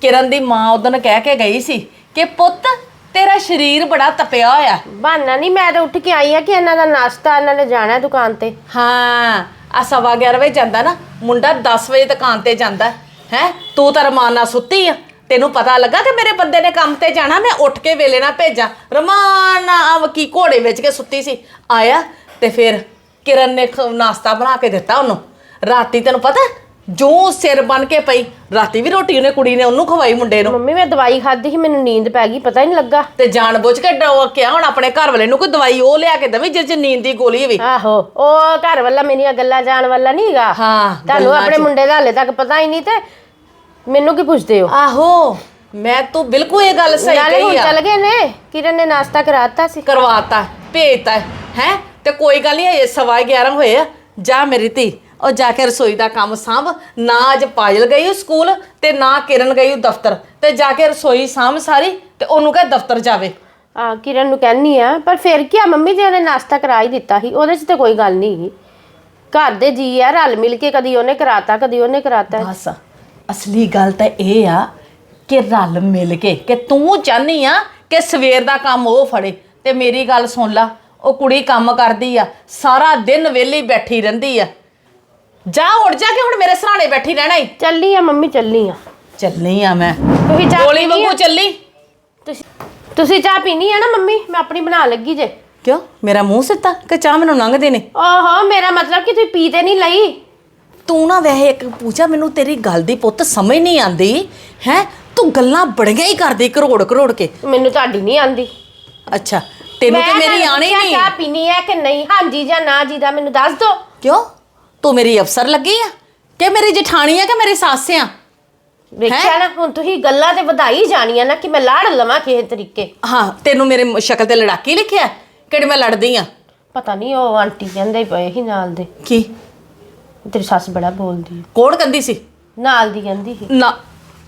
ਕਿਰਨ ਦੀ ਮਾਂ ਉਦੋਂ ਕਹਿ ਕੇ ਗਈ ਸੀ ਕਿ ਪੁੱਤ ਤੇਰਾ ਸਰੀਰ ਬੜਾ ਤਪਿਆ ਹੋਇਆ। ਬਹਾਨਾ ਨਹੀਂ ਮੈਂ ਤਾਂ ਉੱਠ ਕੇ ਆਈ ਆ ਕਿ ਇਹਨਾਂ ਦਾ ਨਾਸ਼ਤਾ ਇਹਨਾਂ ਨੇ ਜਾਣਾ ਦੁਕਾਨ ਤੇ। ਹਾਂ ਆ ਸਵਾ 11 ਵਜੇ ਜਾਂਦਾ ਨਾ ਮੁੰਡਾ 10 ਵਜੇ ਦੁਕਾਨ ਤੇ ਜਾਂਦਾ। ਹੈ ਤੂੰ ਤਾਂ ਰਮਾਨ ਨਾਲ ਸੁੱਤੀ ਆ। ਤੈਨੂੰ ਪਤਾ ਲੱਗਾ ਕਿ ਮੇਰੇ ਬੰਦੇ ਨੇ ਕੰਮ ਤੇ ਜਾਣਾ? ਮੈਂ ਉੱਠ ਕੇ ਵੇਲੇ ਨਾ ਭੇਜਾਂ। ਰਮਾਨ ਨਾਲ ਕੀ ਘੋੜੇ ਵਿੱਚ ਕੇ ਸੁੱਤੀ ਸੀ। ਆਇਆ ਤੇ ਫਿਰ ਕਿਰਨ ਨੇ ਖ- ਨਾਸ਼ਤਾ ਬਣਾ ਕੇ ਦਿੱਤਾ ਉਹਨੂੰ। ਰਾਤੀ ਤੈਨੂੰ ਪਤਾ ਜੋ ਸਿਰ ਬਨ ਕੇ ਪਈ ਰਾਤੀ ਵੀ ਰੋਟੀ ਉਹਨੇ ਕੁੜੀ ਨੇ ਉਹਨੂੰ ਖਵਾਈ ਮੁੰਡੇ ਨੂੰ। ਮੰਮੀ ਮੈਂ ਦਵਾਈ ਖਾਧੀ ਸੀ ਮੈਨੂੰ ਨੀਂਦ ਪੈ ਗਈ ਪਤਾ ਹੀ ਨਹੀਂ ਲੱਗਾ। ਤੇ ਜਾਣ ਬੁੱਝ ਕੇ ਡੋ ਕਿਹਾ ਹੁਣ ਆਪਣੇ ਘਰ ਵਾਲੇ ਨੂੰ ਕੋਈ ਦਵਾਈ ਉਹ ਲਿਆ ਕੇ ਦੇਵੇ ਜਿਸ ਚ ਨੀਂਦ ਦੀ ਗੋਲੀ ਹੋਵੇ। ਆਹੋ ਉਹ ਘਰ ਵਾਲਾ ਮੇਰੀਆਂ ਗੱਲਾਂ ਜਾਣ ਵਾਲਾ ਨਹੀਂ ਹੈਗਾ। ਹਾਂ, ਤੁਹਾਨੂੰ ਗੱਲਾਂ ਆਪਣੇ। ਮੁੰਡੇ ਦਾ ਹਲੇ ਤੱਕ ਪਤਾ ਹੀ ਨਹੀਂ ਤੇ ਮੈਨੂੰ ਕੀ ਪੁੱਛਦੇ ਹੋ? ਆਹੋ ਮੈਂ ਤੂੰ ਬਿਲਕੁਲ ਇਹ ਗੱਲ ਸਹੀ ਨਾਲੇ ਹੁਣ ਕਹੀ ਆ। ਚੱਲ ਗਏ ਨੇ ਕਿਰਨ ਨੇ ਨਾਸ਼ਤਾ ਕਰਾਤਾ ਸੀ। ਕਰਵਾਤਾ ਭੇਜਤਾ ਹੈ? ਤੇ ਕੋਈ ਗੱਲ ਨਹੀਂ ਇਹ ਸਵਾ 11 ਹੋਏ ਆ। ਜਾ ਮੇਰੀ ਧੀ ਉਹ ਜਾ ਕੇ ਰਸੋਈ ਦਾ ਕੰਮ ਸਾਂਭ ਨਾ ਅੱਜ ਪਾਇਲ ਗਈ ਉਹ ਸਕੂਲ ਤੇ ਨਾ ਕਿਰਨ ਗਈ ਉਹ ਦਫ਼ਤਰ। ਤੇ ਜਾ ਕੇ ਰਸੋਈ ਸਾਂਭ ਸਾਰੀ ਤੇ ਉਹਨੂੰ ਕਹ ਦਫ਼ਤਰ ਜਾਵੇ। ਆ ਕਿਰਨ ਨੂੰ ਕਹਿਨੀ ਆ ਪਰ ਫਿਰ ਕੀ ਆ ਮੰਮੀ ਜੀ ਨੇ ਨਾਸ਼ਤਾ ਕਰਾ ਹੀ ਦਿੱਤਾ ਸੀ ਉਹਦੇ 'ਚ ਤੇ ਕੋਈ ਗੱਲ ਨਹੀਂ ਹੈਗੀ ਘਰ ਦੇ ਜੀ ਆ ਰਲ ਮਿਲ ਕੇ ਕਦੀ ਉਹਨੇ ਕਰਾਤਾ ਕਦੀ ਉਹਨੇ ਕਰਾਤਾ। ਬਸ ਅਸਲੀ ਗੱਲ ਤਾਂ ਇਹ ਆ ਕਿ ਰਲ ਮਿਲ ਕੇ ਕਿ ਤੂੰ ਚਾਹਨੀ ਆ ਕਿ ਸਵੇਰ ਦਾ ਕੰਮ ਉਹ ਫੜੇ। ਤੇ ਮੇਰੀ ਗੱਲ ਸੁਣ ਲਾ ਉਹ ਕੁੜੀ ਕੰਮ ਕਰਦੀ ਆ ਸਾਰਾ ਦਿਨ ਵਿਹਲੀ ਬੈਠੀ ਰਹਿੰਦੀ ਆ। ਜਾ ਉੱਡ ਜਾ ਕੇ ਹੁਣ ਮੇਰੇ ਸਰਾਣੇ ਬੈਠੀ ਰਹਿਣਾ ਈ। ਚੱਲੀ ਆ ਮੰਮੀ ਚੱਲੀ ਆ। ਚੱਲਣੀ ਆ ਮੈਂ। ਤੁਸੀਂ ਚਾਹ ਗੋਲੀ ਪੀਣੀ ਆ? ਵਾਂਗੂ ਚੱਲੀ। ਤੁਸੀਂ ਤੁਸੀਂ ਚਾਹ ਪੀਣੀ ਆ ਨਾ ਮੰਮੀ ਮੈਂ ਆਪਣੀ ਬਣਾ ਲੱਗੀ ਜੇ। ਕਿਉਂ? ਮੇਰਾ ਮੂੰਹ ਸਿੱਤਾ? ਕਿ ਚਾਹ ਮੈਨੂੰ ਲੰਘਦੇ ਨੇ? ਓਹੋ ਮੇਰਾ ਮਤਲਬ ਕਿ ਤੁਸੀਂ ਪੀ ਤੇ ਨਹੀਂ ਲਈ। ਤੂੰ ਨਾ ਵੈਸੇ ਇੱਕ ਪੁੱਛਾ ਮੈਨੂੰ ਤੇਰੀ ਗੱਲ ਦੀ ਪੁੱਤ ਸਮਝ ਨਹੀਂ ਆਂਦੀ। ਹੈ? ਤੂੰ ਗੱਲਾਂ ਬੜੀਆਂ ਹੀ ਕਰਦੀ ਕਰੋੜ ਕਰੋੜ ਕੇ। ਮੈਨੂੰ ਤੁਹਾਡੀ ਨਹੀਂ ਆਂਦੀ। ਅੱਛਾ ਤੈਨੂੰ ਤੇ ਮੈਂ ਮੇਰੀ ਤੁਹਾਨੂੰ ਆਣੀ ਪੁੱਛਿਆ ਨਹੀਂ। ਚਾਹ ਪੀਣੀ ਹੈ ਕਿ ਨਹੀਂ? ਹਾਂਜੀ ਜਾਂ ਨਾ ਜੀ ਦਾ ਮੈਨੂੰ ਦੱਸ ਦਿਓ ਕਿਉਂ? ਤੂੰ ਮੇਰੀ ਅਫਸਰ ਲੱਗੀ ਆ? ਕਿ ਮੇਰੀ ਜਠਾਣੀ ਆ ਕਿ ਮੇਰੀ ਸੱਸ ਆ? ਵੇਖਿਆ ਨਾ ਹੁਣ ਤੁਸੀਂ ਗੱਲਾਂ ਤੇ ਵਧਾਈ ਜਾਣੀਆਂ ਨਾ ਕਿ ਮੈਂ ਲਾੜ ਲਵਾਂ ਕਿਸੇ ਤਰੀਕੇ। ਹਾਂ ਤੈਨੂੰ ਮੇਰੇ ਮ- ਸ਼ਕਲ ਤੇ ਲੜਾਕੀ ਲਿਖਿਆ? ਕਿਹੜੀ ਮੈਂ ਲੜਦੀ ਆ? ਪਤਾ ਨਹੀਂ ਉਹ ਆਂਟੀ ਕਹਿੰਦੇ ਹੀ ਪਏ ਸੀ ਨਾਲ ਦੇ। ਕੀ? ਤੇਰੀ ਸੱਸ ਬੜਾ ਬੋਲਦੀ ਹੈ। ਕੋੜ ਕੰਦੀ ਸੀ? ਨਾਲ ਦੀ ਕਹਿੰਦੀ ਸੀ। ਨਾ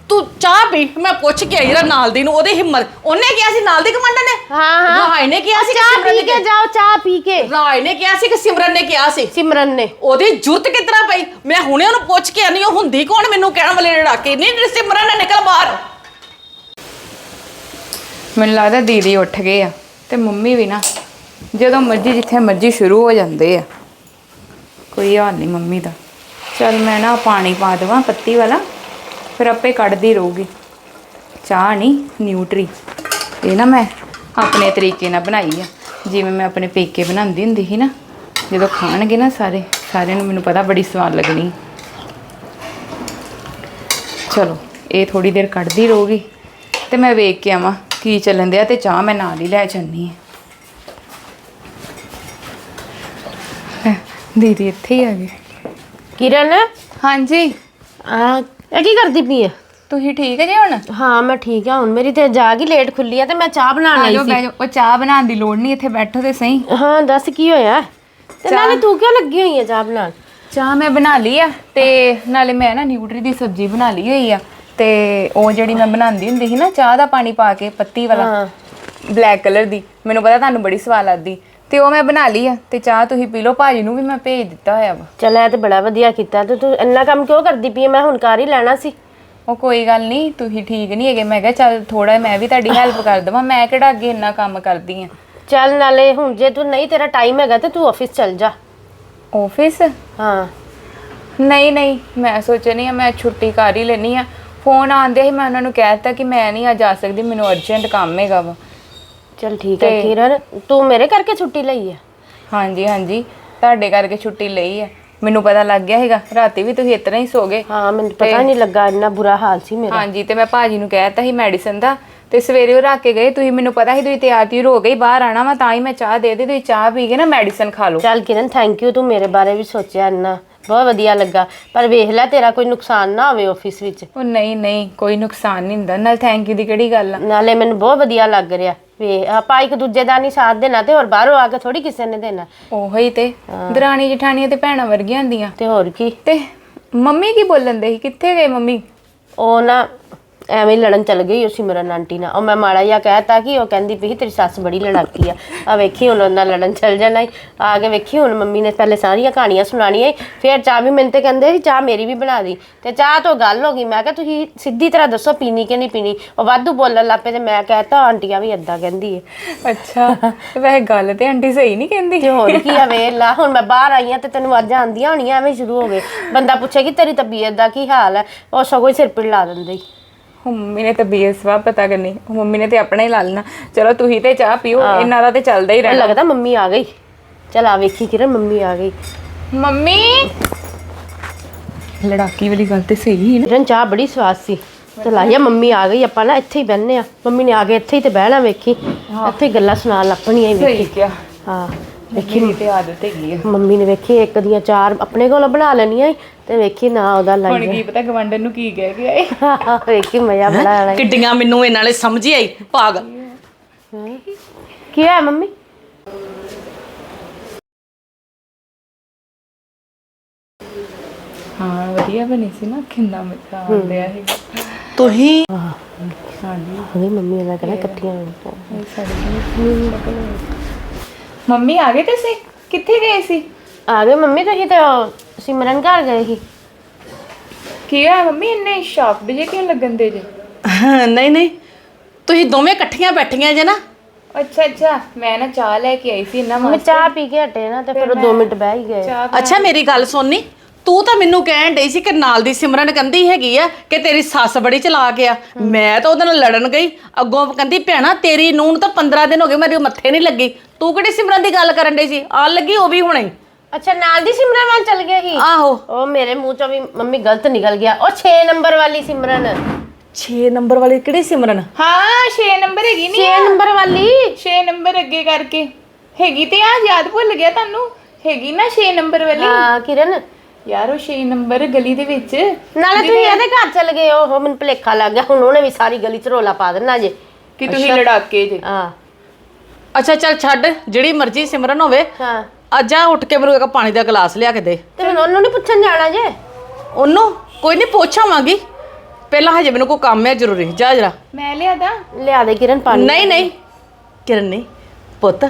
ਤੂੰ ਚਾਹ ਪੀ ਮੈਂ ਪੁੱਛ ਕੇ ਆਈ ਜਿਹੜਾ ਨਾਲ ਦੀ ਨੂੰ ਉਹਦੇ ਹਿੰਮਤ ਉਹਨੇ ਕਿਹਾ ਸੀ ਨਾਲ ਦੀ ਕਮਾਂਡਰ ਨੇ? ਹਾਂ ਹਾਂ। ਰਾਏ ਨੇ ਕਿਹਾ ਸੀ ਕਿ ਚਾਹ ਸਿਮਰਨ ਪੀ ਨੇ ਕੇ ਜਾਓ ਚਾਹ ਪੀ ਕੇ। ਰਾਏ ਨੇ ਕਿਹਾ ਸੀ ਕਿ ਸਿਮਰਨ ਨੇ ਕਿਹਾ ਸੀ। ਸਿਮਰਨ ਨੇ। ਉਹਦੀ ਜੁਰਤ ਕਿਤਨਾ ਪਈ? ਮੈਂ ਹੁਣੇ ਉਹਨੂੰ ਪੁੱਛ ਕੇ ਆਨੀ ਉਹ ਹੁੰਦੀ ਕੌਣ? ਮੈਨੂੰ ਕਹਿਣ ਵਾਲੇ ਲੜਾਕੇ। ਨਹੀਂ ਸਿਮਰਨ ਨੇ ਨਿਕਲ ਬਾਹਰ। ਮੈਨੂੰ ਲੱਗਦਾ ਦੀਦੀ ਉੱਠ ਗਏ ਆ ਤੇ ਮੰਮੀ ਵੀ ਨਾ ਜਦੋਂ ਮਰਜ਼ੀ ਜਿੱਥੇ ਮਰਜ਼ੀ ਸ਼ੁਰੂ ਹੋ ਜਾਂਦੇ ਆ। ਕੋਈ ਹਾਲ ਨਹੀਂ ਮੰਮੀ ਦਾ। ਚਲ ਮੈਂ ਨਾ ਪਾਣੀ ਪਾ ਦੇਵਾਂ ਪੱਤੀ ਵਾਲਾ। ਫਿਰ ਆਪੇ ਕੱਢਦੀ ਰਹੂਗੀ। ਚਾਹ ਨਹੀਂ ਨਿਊਟਰੀ। ਇਹ ਨਾ ਮੈਂ ਆਪਣੇ ਤਰੀਕੇ ਨਾਲ ਬਣਾਈ ਆ। ਜਿਵੇਂ ਮੈਂ ਆਪਣੇ ਪੇਕੇ ਬਣਾਉਂਦੀ ਹੁੰਦੀ ਸੀ ਨਾ ਜਦੋਂ ਖਾਣਗੇ ਨਾ ਸਾਰੇ ਸਾਰਿਆਂ ਨੂੰ ਮੈਨੂੰ ਪਤਾ ਬੜੀ ਸਵਾਦ ਲੱਗਣੀ। ਚਲੋ ਇਹ ਥੋੜੀ ਦੇਰ ਕੱਢਦੀ ਰਹੂਗੀ ਤੇ ਮੈਂ ਵੇਖ ਕੇ ਆਵਾਂ ਕੀ ਚੱਲਣ ਦਿਆ ਤੇ ਚਾਹ ਮੈਂ ਨਾਲ ਹੀ ਲੈ ਜਾਨੀ ਹੈ ਦੀਦੀ ਇੱਥੇ ਹੀ ਆ ਗਏ। ਕਿਰਨ? ਹਾਂਜੀ। ਆ ਇਹ ਕੀ ਕਰਦੀ ਪਈ ਹੈ ਤੁਸੀਂ ਠੀਕ ਹੈ ਜੀ ਹੁਣ? ਹਾਂ ਮੈਂ ਠੀਕ ਆ ਹੁਣ। ਮੇਰੀ ਤੇ ਜਾਗ ਹੀ ਲੇਟ ਖੁੱਲੀ ਆ ਤੇ ਮੈਂ ਚਾਹ ਬਣਾਉਣ ਆਈ ਆਜੋ ਸੀ। ਬੈਜੋ ਉਹ ਚਾਹ ਬਣਾਉਣ ਦੀ ਲੋੜ ਨਹੀਂ ਇੱਥੇ ਬੈਠੋ ਤੇ ਸਹੀ। ਹਾਂ ਦੱਸ ਕੀ ਹੋਇਆ? ਤੇ ਨਾਲੇ ਤੂੰ ਕਿਉਂ ਲੱਗੀ ਹੋਈ ਹੈ ਚਾਹ ਬਣਾਉਣ? ਚਾਹ ਮੈਂ ਬਣਾ ਲਈ ਆ ਤੇ ਨਾਲੇ ਮੈਂ ਨਾ ਨਿਊਟਰੀ ਦੀ ਸਬਜ਼ੀ ਬਣਾ ਲਈ ਹੋਈ ਆ ਤੇ ਉਹ ਜਿਹੜੀ ਮੈਂ ਬਣਾਉਂਦੀ ਹੁੰਦੀ ਸੀ ਨਾ ਚਾਹ ਦਾ ਪਾਣੀ ਪਾ ਕੇ ਪੱਤੀ ਵਾਲਾ ਹਾਂ। ਬਲੈਕ ਕਲਰ ਦੀ ਮੈਨੂੰ ਪਤਾ ਤੁਹਾਨੂੰ ਬੜੀ ਸਵਾਦ ਲੱਗਦੀ। ਤੇ ਉਹ ਮੈਂ ਬਣਾ ਲਈ ਆ ਤੇ ਚਾਹ ਤੁਸੀਂ ਪੀ ਲਓ ਭਾਜੀ ਨੂੰ ਵੀ ਮੈਂ ਭੇਜ ਦਿੱਤਾ ਹੋਇਆ ਵਾ। ਚੱਲ ਇਹ ਤੇ ਬੜਾ ਵਧੀਆ ਕੀਤਾ ਤੇ ਤੂੰ ਇੰਨਾ ਕੰਮ ਕਿਉਂ ਕਰਦੀ ਪਈ ਹੈ ਮੈਂ ਹੁਣ ਕਰ ਹੀ ਲੈਣਾ ਸੀ। ਉਹ ਕੋਈ ਗੱਲ ਨਹੀਂ ਤੁਸੀਂ ਠੀਕ ਨਹੀਂ ਹੈਗੇ। ਮੈਂ ਕਿਹਾ ਚੱਲ ਥੋੜਾ ਮੈਂ ਵੀ ਤੁਹਾਡੀ ਹੈਲਪ ਕਰ ਦਵਾਂ। ਮੈਂ ਕਿਹੜਾ ਅੱਗੇ ਇੰਨਾ ਕੰਮ ਕਰਦੀ ਆ? ਚੱਲ ਨਾਲੇ ਹੁਣ ਜੇ ਤੂੰ ਨਹੀਂ ਤੇਰਾ ਟਾਈਮ ਹੈਗਾ ਤੇ ਤੂੰ ਆਫਿਸ ਚੱਲ ਜਾ। ਆਫਿਸ ਹਾਂ। ਨਹੀਂ ਨਹੀਂ ਮੈਂ ਸੋਚਣੀ ਆ ਮੈਂ ਛੁੱਟੀ ਕਰ ਹੀ ਲੈਣੀ ਆ। ਫੋਨ ਆਂਦੇ ਹੀ ਮੈਂ ਉਹਨਾਂ ਨੂੰ ਕਹਿ ਦਿੱਤਾ ਕਿ ਮੈਂ ਨਹੀਂ ਅੱਜ ਆ ਸਕਦੀ ਮੈਨੂੰ ਅਰਜੈਂਟ ਕੰਮ ਹੈਗਾ ਵਾ। ਚੱਲ ਠੀਕ ਹੈ ਕਿਰਨ ਤੂੰ ਮੇਰੇ ਕਰਕੇ ਛੁੱਟੀ ਲਈ ਹੈ ਹਾਂਜੀ ਹਾਂਜੀ। ਤੁਹਾਡੇ ਕਰਕੇ ਛੁੱਟੀ ਲਈ ਆ। ਮੈਨੂੰ ਪਤਾ ਲੱਗ ਗਿਆ ਹੈਗਾ ਰਾਤੀ ਵੀ ਤੁਸੀਂ ਇਤਨਾ ਹੀ ਸੋ ਗਏ ਹਾਂ ਮੈਨੂੰ ਪਤਾ ਨਹੀਂ ਲੱਗਾ ਇੰਨਾ ਬੁਰਾ ਹਾਲ ਸੀ ਮੇਰਾ। ਹਾਂਜੀ ਤੇ ਮੈਂ ਭਾਜੀ ਨੂੰ ਕਹਿ ਦਿੱਤਾ ਸੀ ਮੈਡੀਸਨ ਦਾ। ਤੇ ਸਵੇਰੇ ਉਹ ਰੱਖ ਕੇ ਗਏ। ਤੁਸੀਂ ਮੈਨੂੰ ਪਤਾ ਸੀ ਤੁਸੀਂ ਤਿਆਰ ਤਿਉਰ ਹੋ ਗਈ ਬਾਹਰ ਆਣਾ ਵਾ ਤਾਂ ਹੀ ਮੈਂ ਚਾਹ ਦੇ ਦੇ ਤੁਸੀਂ ਚਾਹ ਪੀ ਕੇ ਨਾ ਮੈਡੀਸਨ ਖਾ ਲਓ। ਚੱਲ ਕਿਰਨ ਥੈਂਕ ਯੂ ਤੂੰ ਮੇਰੇ ਬਾਰੇ ਵੀ ਸੋਚਿਆ ਇੰਨਾ। ਬਹੁਤ ਵਧੀਆ ਲੱਗਾ। ਪਰ ਵੇਖ ਲੈ ਤੇਰਾ ਕੋਈ ਨੁਕਸਾਨ ਨਾ ਹੋਵੇ ਆਫਿਸ ਵਿੱਚ। ਉਹ ਨਹੀਂ ਨਹੀਂ ਕੋਈ ਨੁਕਸਾਨ ਨਹੀਂ ਹੁੰਦਾ। ਨਾਲ ਥੈਂਕ ਯੂ ਦੀ ਕਿਹੜੀ ਗੱਲ ਆ? ਨਾਲੇ ਮੈਨੂੰ ਬਹੁਤ ਵਧੀਆ ਲੱਗ ਰਿਹਾ। ਵੇ ਆਪਾਂ ਇੱਕ ਦੂਜੇ ਦਾ ਨਹੀਂ ਸਾਥ ਦੇਣਾ ਤੇ ਹੋਰ ਬਾਹਰੋਂ ਆ ਕੇ ਥੋੜੀ ਕਿਸੇ ਨੇ ਦੇਣਾ। ਉਹੋ ਤੇ ਦਰਾਣੀ ਜਠਾਣੀਆਂ ਤੇ ਭੈਣਾਂ ਵਰਗੀਆਂ ਹੁੰਦੀਆਂ। ਤੇ ਹੋਰ ਕੀ? ਤੇ ਮੰਮੀ ਕੀ ਬੋਲਣ ਦੇ ਸੀ? ਕਿੱਥੇ ਗਏ ਮੰਮੀ? ਉਹ ਨਾ ਐਵੇਂ ਹੀ ਲੜਨ ਚੱਲ ਗਈ ਉਹ ਸਿਮਰਨ ਆਂਟੀ ਨਾਲ। ਉਹ ਮੈਂ ਮਾੜਾ ਜਿਹਾ ਕਹਿਤਾ ਕਿ ਉਹ ਕਹਿੰਦੀ ਪਈ ਤੇਰੀ ਸੱਸ ਬੜੀ ਲੜਾਕੀ ਆ। ਆ ਵੇਖੀ ਹੁਣ ਉਹਨਾਂ ਲੜਨ ਚੱਲ ਜਾਣਾ ਈ। ਆ ਕੇ ਵੇਖੀ ਹੁਣ ਮੰਮੀ ਨੇ ਪਹਿਲੇ ਸਾਰੀਆਂ ਕਹਾਣੀਆਂ ਸੁਣਾਣੀਆਂ ਈ। ਫਿਰ ਚਾਹ ਵੀ ਮੈਨੂੰ ਤੇ ਕਹਿੰਦੇ ਸੀ ਚਾਹ ਮੇਰੀ ਵੀ ਬਣਾ ਦੀ ਤੇ ਚਾਹ ਤੋਂ ਗੱਲ ਹੋ ਗਈ ਮੈਂ ਕਿਹਾ ਤੁਸੀਂ ਸਿੱਧੀ ਤਰ੍ਹਾਂ ਦੱਸੋ ਪੀਣੀ ਕਿ ਨਹੀਂ ਪੀਣੀ। ਉਹ ਵਾਧੂ ਬੋਲਣ ਲੱਪੇ ਤੇ ਮੈਂ ਕਹਿਤਾ ਆਂਟੀਆਂ ਵੀ ਏਦਾਂ ਕਹਿੰਦੀ ਏ। ਅੱਛਾ ਵੈਸੇ ਗੱਲ ਤੇ ਆਂਟੀ ਸਹੀ ਨਹੀਂ ਕਹਿੰਦੀ। ਤੇ ਹੋਰ ਕੀ ਆ ਵੇਖ ਲਾ ਹੁਣ ਮੈਂ ਬਾਹਰ ਆਈ ਆ ਤੇ ਤੈਨੂੰ ਅੱਜ ਆਂਦੀਆਂ ਹੋਣੀਆਂ ਐਵੇਂ ਸ਼ੁਰੂ ਹੋ ਗਏ। ਬੰਦਾ ਪੁੱਛੇ ਕਿ ਤੇਰੀ ਤਬੀਅਤ ਦਾ ਕੀ ਹਾਲ ਹੈ ਉਹ ਸਗੋਂ ਹੀ ਸਿਰ ਪੀੜ ਲਾ ਦਿੰਦੇ ਈ। ਉਹ ਮੰਮੀ ਨੇ ਤਾਂ ਬੀਐਸਵਾ ਪਤਾ ਕਰਨੀ ਉਹ ਮੰਮੀ ਨੇ ਤੇ ਆਪਣਾ ਹੀ ਲਾ ਲੈਣਾ। ਚਲੋ ਤੁਸੀਂ ਤੇ ਚਾਹ ਪੀਓ ਇਹਨਾਂ ਦਾ ਤੇ ਚੱਲਦਾ ਹੀ ਮੈਨੂੰ ਰਹਿਣਾ ਲੱਗਦਾ ਮੰਮੀ ਆ ਗਈ। ਚਲ ਆ ਵੇਖੀ ਕਿਰਨ ਮੰਮੀ ਆ ਗਈ। ਮੰਮੀ! ਲੜਾਕੀ ਵਾਲੀ ਗੱਲ ਤੇ ਸਹੀ ਹੀ ਨਾ। ਕਿਰਨ ਚਾਹ ਬੜੀ ਸਵਾਦ ਸੀ। ਚਲ ਆਇਆ ਮੰਮੀ ਆ ਗਈ। ਆਪਾਂ ਨਾ ਇੱਥੇ ਹੀ ਬਹਿੰਨੇ ਆ ਮੰਮੀ ਨੇ ਆ ਕੇ ਇੱਥੇ ਹੀ ਤੇ ਬਹਿਣਾ ਵੇਖੀ। ਇੱਥੇ ਹੀ ਗੱਲਾਂ ਸੁਣਾਉਣ ਲੱਪਣੀਆਂ ਹੀ ਵੇਖੀ। ਸਹੀ ਕਿਹਾ। ਹਾਂ। ਮੇਰੀ ਤੇ ਆਦਤ ਹੈਗੀ ਆ। ਮੰਮੀ ਨੇ ਵੇਖੀ ਇੱਕ ਦੀਆਂ ਚਾਰ ਆਪਣੇ ਕੋਲ ਬਣਾ ਲੈਣੀਆਂ ਈ ਤੇ ਵੇਖੀ ਨਾ ਉਹਦਾ ਹੁਣ ਲਾਈ ਕੀ ਪਤਾ ਗਵੰਡਨ ਨੂੰ ਕੀ ਕਹਿ ਗਿਆ ਏ। ਵੇਖੀ ਮਜ਼ਾ ਬੜਾ ਆਣਾ ਕਿੱਡੀਆਂ ਮੈਨੂੰ ਇਹਨਾਂ ਨੇ ਸਮਝ ਹੀ ਆਈ ਭਾਗ। ਕੀ ਹੈ ਮੰਮੀ? ਹਾਂ ਵਧੀਆ ਬਣੀ ਸੀ ਨਾ ਕਿੰਨਾ ਮਿੱਠਾ ਆਉਂਦਿਆ ਸੀ ਤੁਸੀਂ? ਹਾਂਜੀ। ਉਹਦੀ ਮੰਮੀ ਉਹਨਾਂ ਕਹਿੰਦਾ ਇਕੱਠੀਆਂ ਹੋਣੀਆਂ। ਇਹ ਸਾਡੀ ਮੰਮੀ ਆ ਗਏ ਤੁਸੀਂ? ਕਿੱਥੇ ਗਏ ਸੀ? ਆ ਗਏ ਮੰਮੀ ਤੁਸੀਂ ਤੇ ਉਹ ਸਿਮਰਨ ਘਰ ਗਏ ਸੀ। ਕੀ ਹੋਇਆ ਮੰਮੀ? ਇੰਨੇ ਸ਼ੌਕਡ ਜੇ ਕਿਉਂ ਲੱਗਣ ਦੇ ਜੇ? ਨਹੀਂ ਨਹੀਂ। ਤੁਸੀਂ ਦੋਵੇਂ ਇਕੱਠੀਆਂ ਬੈਠੀਆਂ ਜੇ ਨਾ। ਅੱਛਾ ਅੱਛਾ। ਮੈਂ ਨਾ ਚਾਹ ਲੈ ਕੇ ਆਈ ਸੀ ਇੰਨਾ ਮੈਂ ਚਾਹ ਪੀ ਕੇ ਹਟੇ ਨਾ ਤੇ ਫਿਰ ਉਹ 2 ਮਿੰਟ ਬਹਿ ਹੀ ਗਏ। ਚਾਹ ਅੱਛਾ ਮੇਰੀ ਗੱਲ ਸੁਣਨੀ। ਤੂੰ ਤਾਂ ਮੈਨੂੰ ਕਹਿਣ ਡਈ ਸੀ ਕਿ ਨਾਲ ਦੀ ਸਿਮਰਨ ਕਹਿੰਦੀ ਹੈਗੀ ਆ ਕਿ ਤੇਰੀ ਸੱਸ ਬੜੀ ਚਲਾਕ ਆ। ਮੈਂ ਤਾਂ ਉਹਦੇ ਨਾਲ ਲੜਨ ਗਈ। ਅੱਗੋਂ ਕਹਿੰਦੀ ਭੈਣਾ ਤੇਰੀ ਨੂੰਹ ਨੂੰ ਤਾਂ 15 ਦਿਨ ਹੋ ਗਏ ਮੇਰੇ ਮੱਥੇ ਨਹੀਂ ਲੱਗੀ। ਤੂੰ ਕਿਹੜੀ ਸਿਮਰਨ ਦੀ ਗੱਲ ਕਰਨ ਡਈ ਸੀ? ਆ ਲੱਗੀ ਉਹ ਵੀ ਹੁਣੇ। ਅੱਛਾ ਨਾਲ ਦੀ ਸਿਮਰਨ ਵੱਲ ਚਲ ਗਏ ਸੀ? ਆਹੋ। ਉਹ ਮੇਰੇ ਮੂੰਹ ਚੋਂ ਵੀ ਮੰਮੀ ਗਲਤ ਨਿਕਲ ਗਿਆ। ਉਹ 6 ਨੰਬਰ ਵਾਲੀ ਸਿਮਰਨ। 6 ਨੰਬਰ ਵਾਲੀ ਕਿਹੜੀ ਸਿਮਰਨ? ਹਾਂ 6 ਨੰਬਰ ਹੈਗੀ 6 ਨਹੀਂ ਨੰਬਰ ਵਾਲੀ? 6 ਨੰਬਰ ਅੱਗੇ ਕਰਕੇ। ਹੈਗੀ ਤੇ ਆ ਯਾਦ ਭੁੱਲ ਗਿਆ ਤੁਹਾਨੂੰ? ਹੈਗੀ ਨਾ 6 ਨੰਬਰ ਵਾਲੀ? ਹਾਂ ਕਿਰਨ ਯਾਰ ਉਹ 6 ਨੰਬਰ ਗਲੀ ਦੇ ਵਿੱਚ ਨਾਲੇ ਤੁਸੀਂ ਇਹਦੇ ਘਰ ਚਲ ਗਏ ਉਹ ਮੈਨੂੰ ਭੁਲੇਖਾ ਲੱਗ ਗਿਆ। ਹੁਣ ਉਹਨੇ ਵੀ ਸਾਰੀ ਗਲੀ ਚ ਰੋਲਾ ਪਾ ਦੇਣਾ ਜੇ। ਕਿ ਤੁਸੀਂ ਲੜਾਕੇ ਜੇ। ਹਾਂ। ਅੱਛਾ ਚੱਲ ਛੱਡ। ਜਿਹੜੀ ਮਰਜ਼ੀ ਸਿਮਰਨ ਹੋਵੇ। ਹਾਂ। ਅੱਜ ਆ ਉੱਠ ਕੇ ਮੈਨੂੰ ਇੱਕ ਪਾਣੀ ਦਾ ਗਲਾਸ ਲਿਆ ਕੇ ਦੇ। ਤੇ ਹੁਣ ਉਹਨੂੰ ਨਹੀਂ ਪੁੱਛਣ ਜਾਣਾ ਜੇ? ਉਹਨੂੰ? ਕੋਈ ਨਹੀਂ ਪੁੱਛਾਵਾਂਗੀ ਪਹਿਲਾਂ ਹਜੇ ਮੈਨੂੰ ਕੋਈ ਕੰਮ ਹੈ ਜ਼ਰੂਰੀ। ਜਾ ਜਰਾ। ਮੈਂ ਲਿਆਦਾ ਲਿਆ ਦੇ ਕਿਰਨ ਪਾਣੀ। ਨਹੀਂ ਨਹੀਂ। ਕਿਰਨ ਨਹੀਂ ਪੁੱਤ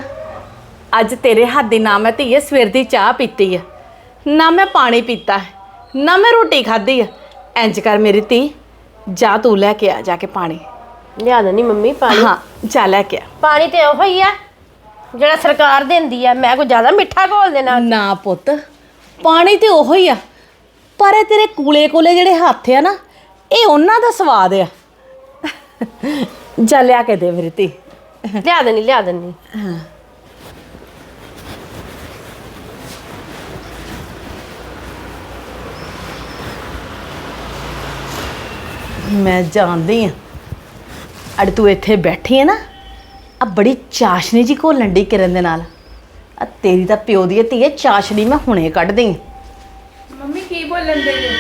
ਅੱਜ ਤੇਰੇ ਹੱਥ ਦੀ ਨਾ ਮੈਂ ਧੀਏ ਸਵੇਰ ਦੀ ਚਾਹ ਪੀਤੀ ਆ। ਨਾ ਮੈਂ ਪਾਣੀ ਪੀਤਾ ਹੈ, ਨਾ ਮੈਂ ਰੋਟੀ ਖਾਧੀ ਆ ਇੰਜ ਕਰ ਮੇਰੀ ਧੀ ਜਾ ਤੂੰ ਲੈ ਕੇ ਆ ਜਾ ਕੇ ਪਾਣੀ। ਲਿਆ ਦੇ ਨਹੀਂ ਮੰਮੀ ਪਾਣੀ। ਹਾਂ ਜਾ ਲੈ ਕੇ ਆ। ਪਾਣੀ ਤੇ ਉਹੋ ਹੀ ਆ ਜਿਹੜਾ ਸਰਕਾਰ ਦਿੰਦੀ ਆ। ਮੈਂ ਕੋਈ ਜ਼ਿਆਦਾ ਮਿੱਠਾ ਘੋਲ ਦੇਣਾ ਨਾ ਪੁੱਤ ਪਾਣੀ ਤੇ ਉਹੋ ਹੀ ਆ। ਪਰ ਇਹ ਤੇਰੇ ਕੂਲੇ ਕੋਲੇ ਜਿਹੜੇ ਹੱਥ ਆ ਨਾ ਇਹ ਉਹਨਾਂ ਦਾ ਸਵਾਦ ਆ। ਜਾ ਲਿਆ ਕੇ ਦੇ ਮੇਰੀ ਧੀ। ਲਿਆ ਦੇਣੀ ਲਿਆ ਦੇਣੀ। ਮੈਂ ਜਾਣਦੀ ਆ। ਅੜ ਤੂੰ ਇੱਥੇ ਬੈਠੀ ਹੈ ਨਾ ਆ ਬੜੀ ਚਾਸ਼ਨੀ ਜੀ ਘੋਲਣ ਡਈ ਕਿਰਨ ਦੇ ਨਾਲ। ਆ ਤੇਰੀ ਤਾਂ ਪਿਓ ਦੀ ਧੀ ਹੈ ਚਾਸ਼ਨੀ ਮੈਂ ਹੁਣੇ ਕੱਢ ਦਈ ਮੰਮੀ ਕੀ ਬੋਲਣ ਦੇ ਜੇ?